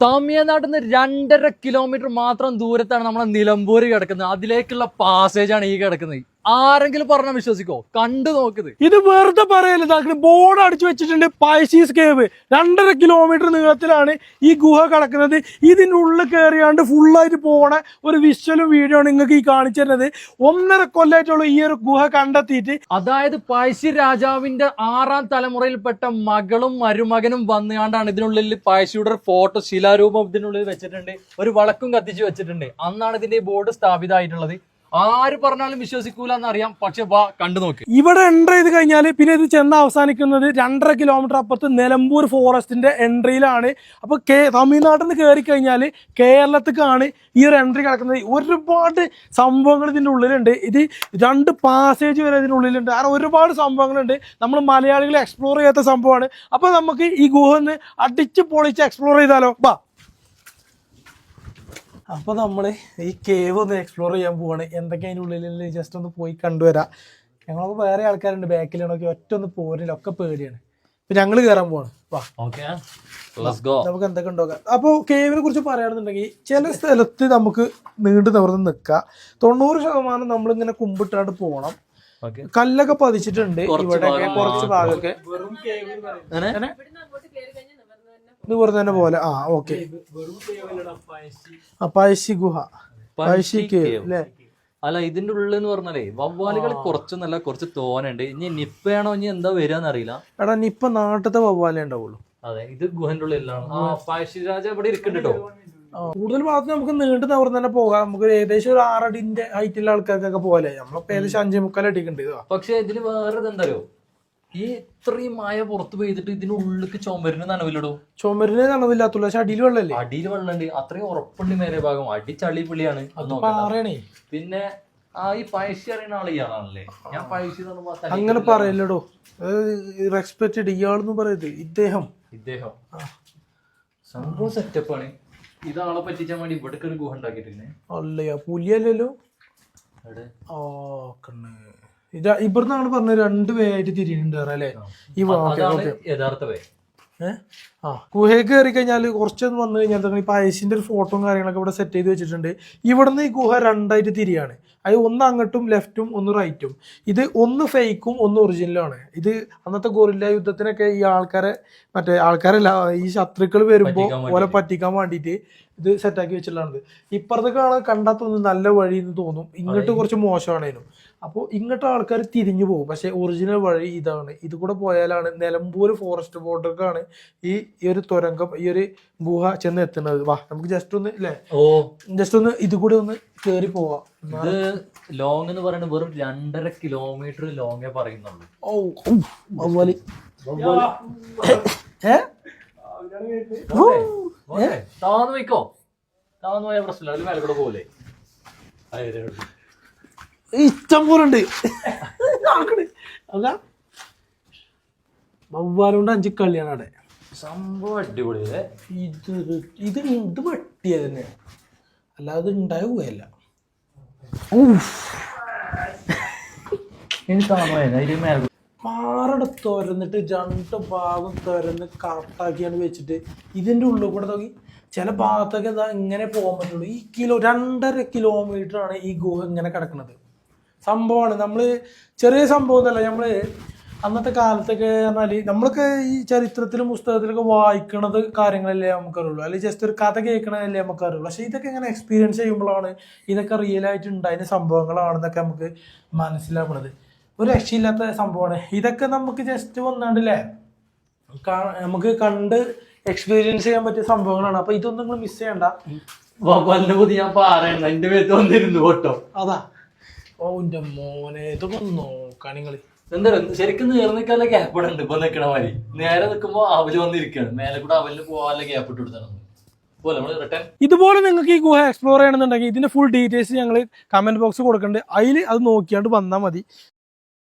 തമിഴ്നാട്ടിൽ നിന്ന് രണ്ടര കിലോമീറ്റർ മാത്രം ദൂരത്താണ് നമ്മളെ നിലമ്പൂർ കിടക്കുന്നത്. അതിലേക്കുള്ള പാസേജാണ് ഈ കിടക്കുന്നത്. ആരെങ്കിലും പറഞ്ഞാൽ വിശ്വസിക്കോ? കണ്ടു നോക്കിയത്. ഇത് വെറുതെ പറയല്ലേ താങ്കൾ ബോർഡ് അടിച്ചു വെച്ചിട്ടുണ്ട് പൈസീസ് കേവ് രണ്ടര കിലോമീറ്റർ നീളത്തിലാണ് ഈ ഗുഹ കിടക്കുന്നത്. ഇതിന്റെ ഉള്ളിൽ കയറിയാണ്ട് ഫുള്ളായിട്ട് പോണ ഒരു വിഷ്വലും വീഡിയോ ആണ് നിങ്ങൾക്ക് ഈ കാണിച്ചു തരുന്നത്. ഒന്നര കൊല്ലായിട്ടുള്ള ഈ ഒരു ഗുഹ കണ്ടെത്തിയിട്ട് അതായത് പഴശ്ശി രാജാവിന്റെ ആറാം തലമുറയിൽപ്പെട്ട മകളും മരുമകനും വന്നുകൊണ്ടാണ് ഇതിനുള്ളിൽ പഴശ്ശിയുടെ ഒരു ഫോട്ടോ ശിലാരൂപം ഇതിനുള്ളിൽ വെച്ചിട്ടുണ്ട്. ഒരു വളക്കും കത്തിച്ച് വെച്ചിട്ടുണ്ട്. അന്നാണ് ഇതിന്റെ ബോർഡ് സ്ഥാപിതമായിട്ടുള്ളത്. ആര് പറഞ്ഞാലും വിശ്വസിക്കൂല എന്നറിയാം പക്ഷെ വാ കണ്ടു നോക്ക്. ഇവിടെ എന്റർ ചെയ്ത് കഴിഞ്ഞാൽ പിന്നെ ഇത് ചെന്ന് അവസാനിക്കുന്നത് രണ്ടര കിലോമീറ്റർ അപ്പുറത്ത് നിലമ്പൂർ ഫോറസ്റ്റിന്റെ എൻട്രിയിലാണ് അപ്പൊ കേ തമിഴ്നാട്ടിൽ നിന്ന് കയറി കഴിഞ്ഞാൽ കേരളത്തിലേക്കാണ് ഈ ഒരു എൻട്രി കിടക്കുന്നത്. ഒരുപാട് സംഭവങ്ങൾ ഇതിന്റെ ഉള്ളിലുണ്ട്. ഇത് രണ്ട് പാസേജ് വരെ ഇതിന്റെ ഉള്ളിലുണ്ട്. അങ്ങനെ ഒരുപാട് സംഭവങ്ങളുണ്ട്. നമ്മൾ മലയാളികൾ എക്സ്പ്ലോർ ചെയ്യാത്ത സംഭവമാണ്. അപ്പോൾ നമുക്ക് ഈ ഗുഹ ഒന്ന് അടിച്ച് പൊളിച്ച് എക്സ്പ്ലോർ ചെയ്താലോ? വാ. അപ്പോൾ നമ്മൾ ഈ കേവ് ഒന്ന് എക്സ്പ്ലോർ ചെയ്യാൻ പോവാണ്. എന്തൊക്കെ അതിന്റെ ഉള്ളിൽ ജസ്റ്റ് ഒന്ന് പോയി കണ്ടുവരാം. ഞങ്ങളൊക്കെ വേറെ ആൾക്കാരുണ്ട് ബാക്കിലാണൊക്കെ ഒറ്റ ഒന്ന് പോരില്ല ഒക്കെ പേടിയാണ്. ഇപ്പൊ ഞങ്ങൾ കയറാൻ പോവാണ്. വാ. ഓക്കെ ഗോ നമുക്ക് എന്തൊക്കെ ഉണ്ടാക്കാം അപ്പോൾ കേവിനെ കുറിച്ച് പറയുകയാണെന്നുണ്ടെങ്കിൽ ചില സ്ഥലത്ത് നമുക്ക് നീണ്ടു നിവർന്ന് നിൽക്കാം തൊണ്ണൂറ് ശതമാനം നമ്മളിങ്ങനെ കുമ്പിട്ടാണ്ട് പോകണം ഓക്കെ കല്ലൊക്കെ പതിച്ചിട്ടുണ്ട് കുറച്ച് ഇവിടെ കുറച്ച് ഭാഗമൊക്കെ. അങ്ങനെ നിവർന്ന് തന്നെ പോലെ. ആ ഓക്കെ. പഴശ്ശി. ഗുഹ. പഴശ്ശി കേവ് അല്ലേ അല്ല ഇതിന്റെ ഉള്ളിൽ എന്ന് പറഞ്ഞാലേ വവ്വാലുകൾ കുറച്ചൊന്നല്ല കുറച്ച് തോനുണ്ട്. ഇനി നിപ്പയാണോ ഇനി എന്താ വരികയെന്ന് അറിയില്ല. എടാ നിപ്പ നാട്ടത്തെ നാട്ടിലത്തെ വവ്വാലേ ഉണ്ടാവുള്ളൂ. അതെ ഇത് ഗുഹന്റെ ഉള്ളിലാണ്. ആ പഴശ്ശിരാജ ഇവിടെ ഇരിക്കുന്നുണ്ട് കേട്ടോ ആ, കൂടുതൽ ഭാഗത്ത് നമുക്ക് നീണ്ടു നിവർന്ന് തന്നെ പോകാം. നമുക്ക് ഏകദേശം ഒരു ആറടിന്റെ ഹൈറ്റിലുള്ള ആൾക്കാർക്കൊക്കെ പോലെ. നമ്മളിപ്പോ ഏകദേശം അഞ്ചേ മുക്കാൽ അടിക്കുന്നുണ്ട് പക്ഷെ ഇതിന് വേറെ ഇതെന്തായോ ഈ ഇത്രയും മായ പുറത്ത് പെയ്തിട്ട് ഇതിനുള്ളിലേക്ക് ചുമരിന് നനവില്ലടോ? ചുമരിന് നനവില്ലാത്തുള്ളൂ പക്ഷെ അടിയിൽ വെള്ളമല്ലേ? അടിയിൽ വെള്ളമുണ്ട്. അത്രയും ഉറപ്പുണ്ട് മേലെ ഭാഗം അടി ചളി പിളിയാണ്. അത്. പിന്നെ ആ ഈ പഴശ്ശി അറിയുന്ന ആൾ ഇയാളാണല്ലേ? ഞാൻ പഴശ്ശി അങ്ങനെ പറയല്ലടോ. റെസ്പെക്റ്റഡ് ഇയാളെന്ന് പറയരുത്. ഇദ്ദേഹം. ഇദ്ദേഹം. സംഭവം സെറ്റപ്പാണ് ഇതാളെ പറ്റിച്ചാൻ വേണ്ടി ഇവിടെ ഒരു ഗുഹ ഉണ്ടാക്കിയിട്ടില്ലേ അല്ലയാ പുലിയല്ലല്ലോ? ആ കണ്ണ്. ഇത് ഇവിടുന്നാണ് പറഞ്ഞത് രണ്ട് പേരായിട്ട് തിരിയുന്നുണ്ട് അല്ലേ? ഈ വാ- അതാണ് യഥാർത്ഥ വേ ഏ? ആ. ഗുഹയ്ക്ക് കയറി കഴിഞ്ഞാൽ കുറച്ചൊന്ന് വന്നു കഴിഞ്ഞാൽ തന്നെ ഈ പയസിന്റെ ഒരു ഫോട്ടോയും കാര്യങ്ങളൊക്കെ ഇവിടെ സെറ്റ് ചെയ്ത് വെച്ചിട്ടുണ്ട്. ഇവിടുന്ന് ഈ ഗുഹ രണ്ടായിട്ട് തിരിയാണ്. അത് ഒന്ന് അങ്ങോട്ടും ലെഫ്റ്റും ഒന്ന് റൈറ്റും ഇത് ഒന്ന് ഫേക്കും ഒന്ന് ഒറിജിനലുമാണ് ഇത് അന്നത്തെ ഗോറില്ല യുദ്ധത്തിനൊക്കെ ഈ ആൾക്കാരെ മറ്റേ ആൾക്കാരല്ല ഈ ശത്രുക്കൾ വരുമ്പോൾ ഓലെ പറ്റിക്കാൻ വേണ്ടിയിട്ട് ഇത് സെറ്റാക്കി വെച്ചിട്ടുള്ളത് ഇപ്പുറത്തേക്കാണ് കണ്ടാത്തൊന്ന് നല്ല വഴി എന്ന് തോന്നും. ഇങ്ങോട്ട് കുറച്ച് മോശമാണേനും. അപ്പോൾ ഇങ്ങോട്ട് ആൾക്കാർ തിരിഞ്ഞു പോകും. പക്ഷേ ഒറിജിനൽ വഴി ഇതാണ്. ഇത് കൂടെ പോയാലാണ് നിലമ്പൂർ ഫോറസ്റ്റ് ബോർഡർക്കാണ് ഈ ഈ ഒരു തുരങ്കം ഈ ഒരു ഗുഹ ചെന്ന് എത്തുന്നത്. വാ നമുക്ക് ജസ്റ്റ് ഒന്ന് അല്ലേ ഓ. ജസ്റ്റ് ഒന്ന് ഇത് കൂടി ഒന്ന് കേറി പോവാം. ഇത് ലോങ് എന്ന് പറയുന്നത് വെറും രണ്ടര കിലോമീറ്റർ ലോങ്ങേ പറയുന്നുള്ളൂ. Oh okay. താന്ന് വയ്ക്കോ താന്ന് പോയ പ്രശ്നമില്ല. അതിൽ മേലെ കൂടെ പോലെ ഇഷ്ടം പോലെ ഉണ്ട്. അതാ. വവ്വാലുകൊണ്ട് അഞ്ച് കളിയാണ് അവിടെ. സംഭവം അടിപൊളി ഇത് ഇത് ഇത് വെട്ടിയത് തന്നെ. അല്ലാതെ ഉണ്ടാവുകയല്ല പാറട തുരന്നിട്ട് രണ്ട് ഭാഗം തുരന്ന് കറക്റ്റാക്കിയാണ് വെച്ചിട്ട് ഇതിന്റെ ഉള്ളിൽ കൂടെ നോക്കി. ചില ഭാഗത്തൊക്കെ ഇതാ ഇങ്ങനെ പോകാൻ പറ്റുള്ളൂ. ഈ കിലോ രണ്ടര കിലോമീറ്റർ ആണ് ഈ ഗുഹ ഇങ്ങനെ കിടക്കുന്നത്. സംഭവമാണ് നമ്മൾ ചെറിയ സംഭവം എന്നല്ല നമ്മൾ അന്നത്തെ കാലത്തൊക്കെ പറഞ്ഞാൽ നമ്മളൊക്കെ ഈ ചരിത്രത്തിലും പുസ്തകത്തിലൊക്കെ വായിക്കണത് കാര്യങ്ങളല്ലേ നമുക്കറിയുള്ളൂ. അല്ലെങ്കിൽ ജസ്റ്റ് ഒരു കഥ കേൾക്കണതല്ലേ നമുക്കറിയുള്ളൂ. പക്ഷെ ഇതൊക്കെ ഇങ്ങനെ എക്സ്പീരിയൻസ് ചെയ്യുമ്പോഴാണ് ഇതൊക്കെ റിയൽ ആയിട്ട് ഉണ്ടായിരുന്ന സംഭവങ്ങളാണെന്നൊക്കെ നമുക്ക് മനസ്സിലാവുന്നത്. ഒരു രക്ഷയില്ലാത്ത സംഭവമാണ്. ഇതൊക്കെ നമുക്ക് ജസ്റ്റ് വന്നാണ്ടല്ലേ? നമുക്ക് കണ്ട് എക്സ്പീരിയൻസ് ചെയ്യാൻ പറ്റിയ സംഭവങ്ങളാണ്. അപ്പൊ ഇതൊന്നും നിങ്ങൾ മിസ് ചെയ്യണ്ട. ഭഗവാന്റെ കുറിച്ച് ഞാൻ പറയണ്ട എന്റെ പേര് വന്നിരുന്നു കേട്ടോ. അതാ. ഓ എന്റെ മോനെ ഇതൊക്കെ നോക്കാൻ നിങ്ങൾ എന്താ ശരിക്കും നേർന്നിക്കാനുള്ള ഗ്യാപ്പ് ഇവിടെ ഉണ്ട്. ഇപ്പൊ നിക്കണ മാതിരി. നേരെ നിൽക്കുമ്പോ അവൽ വന്നിരിക്കുകയാണ്. മേലെ കൂടെ അവലിന് പോകാനുള്ള ഗ്യാപ്പ് ഇട്ട് കൊടുത്താണ് ഇതുപോലെ നിങ്ങൾക്ക് ഈ ഗുഹ എക്സ്പ്ലോർ ചെയ്യണമെന്നുണ്ടെങ്കിൽ ഇതിന്റെ ഫുൾ ഡീറ്റെയിൽസ് ഞങ്ങൾ കമന്റ് ബോക്സ് കൊടുക്കുന്നുണ്ട്. അതിൽ അത് നോക്കിയാണ്ട് വന്നാൽ മതി.